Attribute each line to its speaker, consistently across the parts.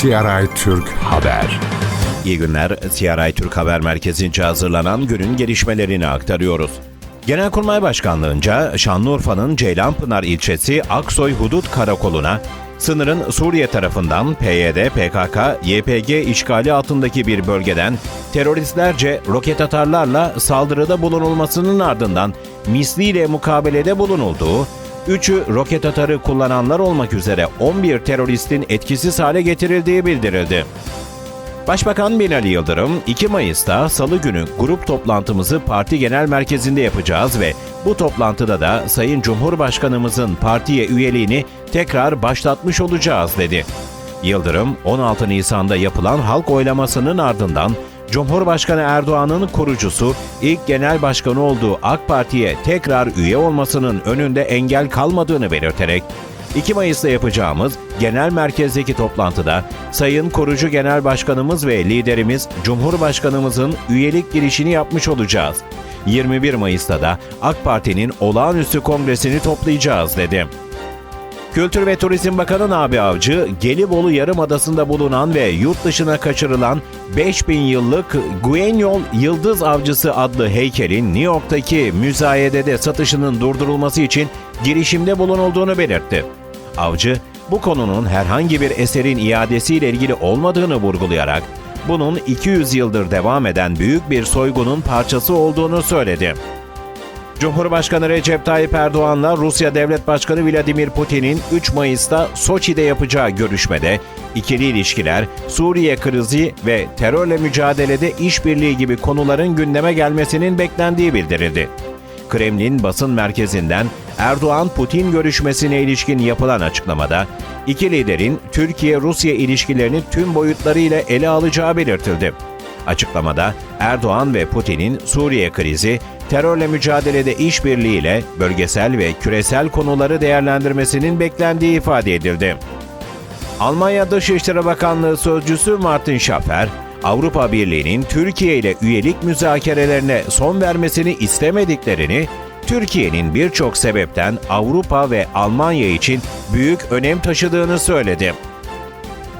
Speaker 1: CRI Türk Haber.
Speaker 2: İyi günler. CRI Türk Haber Merkezi'nce hazırlanan günün gelişmelerini aktarıyoruz. Genelkurmay Başkanlığınca Şanlıurfa'nın Ceylanpınar ilçesi Aksoy Hudut Karakolu'na sınırın Suriye tarafından PYD, PKK, YPG işgali altındaki bir bölgeden teröristlerce roket atarlarla saldırıda bulunulmasının ardından misliyle mukabelede bulunulduğu, Üçü roket atarı kullananlar olmak üzere 11 teröristin etkisiz hale getirildiği bildirildi. Başbakan Binali Yıldırım 2 Mayıs'ta Salı günü grup toplantımızı parti genel merkezinde yapacağız ve bu toplantıda da Sayın Cumhurbaşkanımızın partiye üyeliğini tekrar başlatmış olacağız dedi. Yıldırım 16 Nisan'da yapılan halk oylamasının ardından Cumhurbaşkanı Erdoğan'ın kurucusu, ilk genel başkanı olduğu AK Parti'ye tekrar üye olmasının önünde engel kalmadığını belirterek, 2 Mayıs'ta yapacağımız genel merkezdeki toplantıda Sayın Kurucu Genel Başkanımız ve liderimiz Cumhurbaşkanımızın üyelik girişini yapmış olacağız. 21 Mayıs'ta da AK Parti'nin olağanüstü kongresini toplayacağız dedi. Kültür ve Turizm Bakanı Nabi Avcı, Gelibolu Yarımadası'nda bulunan ve yurt dışına kaçırılan 5000 yıllık Guenyol Yıldız Avcısı adlı heykelin New York'taki müzayedede satışının durdurulması için girişimde bulunulduğunu belirtti. Avcı, bu konunun herhangi bir eserin iadesiyle ilgili olmadığını vurgulayarak, bunun 200 yıldır devam eden büyük bir soygunun parçası olduğunu söyledi. Cumhurbaşkanı Recep Tayyip Erdoğan'la Rusya Devlet Başkanı Vladimir Putin'in 3 Mayıs'ta Soçi'de yapacağı görüşmede ikili ilişkiler, Suriye krizi ve terörle mücadelede işbirliği gibi konuların gündeme gelmesinin beklendiği bildirildi. Kremlin basın merkezinden Erdoğan-Putin görüşmesine ilişkin yapılan açıklamada iki liderin Türkiye-Rusya ilişkilerini tüm boyutlarıyla ele alacağı belirtildi. Açıklamada Erdoğan ve Putin'in Suriye krizi, terörle mücadelede işbirliğiyle bölgesel ve küresel konuları değerlendirmesinin beklendiği ifade edildi. Almanya Dışişleri Bakanlığı Sözcüsü Martin Schaffer, Avrupa Birliği'nin Türkiye ile üyelik müzakerelerine son vermesini istemediklerini, Türkiye'nin birçok sebepten Avrupa ve Almanya için büyük önem taşıdığını söyledi.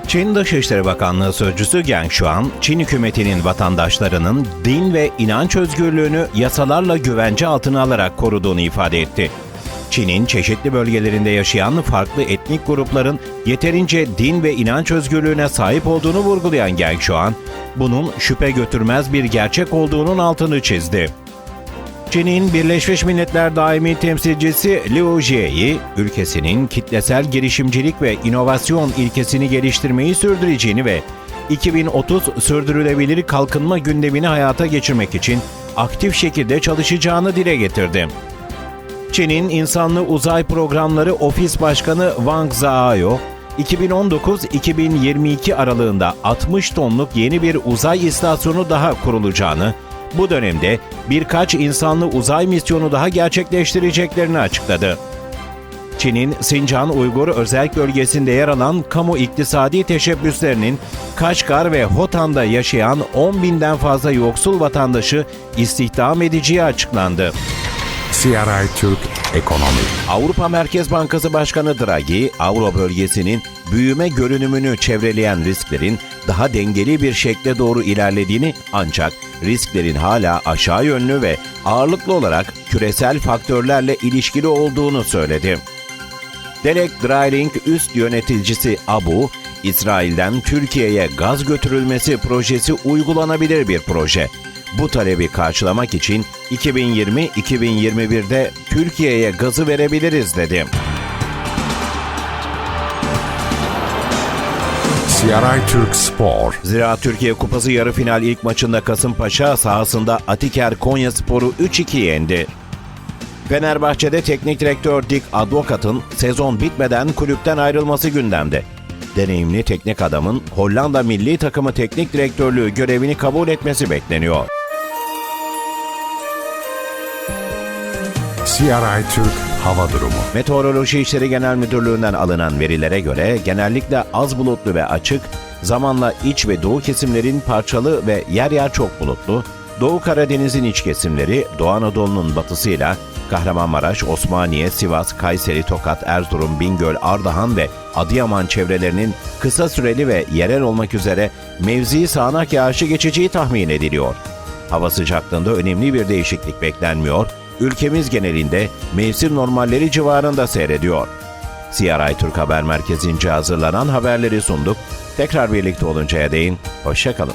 Speaker 2: Çin Dışişleri Bakanlığı Sözcüsü Geng Shuan, Çin hükümetinin vatandaşlarının din ve inanç özgürlüğünü yasalarla güvence altına alarak koruduğunu ifade etti. Çin'in çeşitli bölgelerinde yaşayan farklı etnik grupların yeterince din ve inanç özgürlüğüne sahip olduğunu vurgulayan Geng Shuan, bunun şüphe götürmez bir gerçek olduğunun altını çizdi. Çin'in Birleşmiş Milletler Daimi Temsilcisi Liu Jie'yi, ülkesinin kitlesel girişimcilik ve inovasyon ilkesini geliştirmeyi sürdüreceğini ve 2030 sürdürülebilir kalkınma gündemini hayata geçirmek için aktif şekilde çalışacağını dile getirdi. Çin'in İnsanlı Uzay Programları Ofis Başkanı Wang Zhao, 2019-2022 aralığında 60 tonluk yeni bir uzay istasyonu daha kurulacağını, bu dönemde birkaç insanlı uzay misyonu daha gerçekleştireceklerini açıkladı. Çin'in Sincan Uygur özel bölgesinde yer alan kamu iktisadi teşebbüslerinin Kaşgar ve Hotan'da yaşayan 10 binden fazla yoksul vatandaşı istihdam edeceği açıklandı.
Speaker 1: CRI Türk Ekonomi.
Speaker 2: Avrupa Merkez Bankası Başkanı Draghi, Avro bölgesinin büyüme görünümünü çevreleyen risklerin daha dengeli bir şekle doğru ilerlediğini ancak risklerin hala aşağı yönlü ve ağırlıklı olarak küresel faktörlerle ilişkili olduğunu söyledi. Derek Dryling üst yöneticisi Abu, İsrail'den Türkiye'ye gaz götürülmesi projesi uygulanabilir bir proje. Bu talebi karşılamak için 2020-2021'de Türkiye'ye gazı verebiliriz dedi.
Speaker 1: CRI Türk Spor.
Speaker 2: Zira Türkiye Kupası yarı final ilk maçında Kasımpaşa sahasında Atiker Konya Sporu 3-2 yendi. Fenerbahçe'de teknik direktör Dick Advokat'ın sezon bitmeden kulüpten ayrılması gündemde. Deneyimli teknik adamın Hollanda milli takımı teknik direktörlüğü görevini kabul etmesi bekleniyor.
Speaker 1: CRI Türk Hava Durumu.
Speaker 2: Meteoroloji İşleri Genel Müdürlüğü'nden alınan verilere göre genellikle az bulutlu ve açık, zamanla iç ve doğu kesimlerin parçalı ve yer yer çok bulutlu, Doğu Karadeniz'in iç kesimleri, Doğu Anadolu'nun batısıyla Kahramanmaraş, Osmaniye, Sivas, Kayseri, Tokat, Erzurum, Bingöl, Ardahan ve Adıyaman çevrelerinin kısa süreli ve yerel olmak üzere mevzi sağanak yağışı geçeceği tahmin ediliyor. Hava sıcaklığında önemli bir değişiklik beklenmiyor, ülkemiz genelinde mevsim normalleri civarında seyrediyor. CRI Türk Haber Merkezi'nce hazırlanan haberleri sunduk. Tekrar birlikte oluncaya değin, hoşçakalın.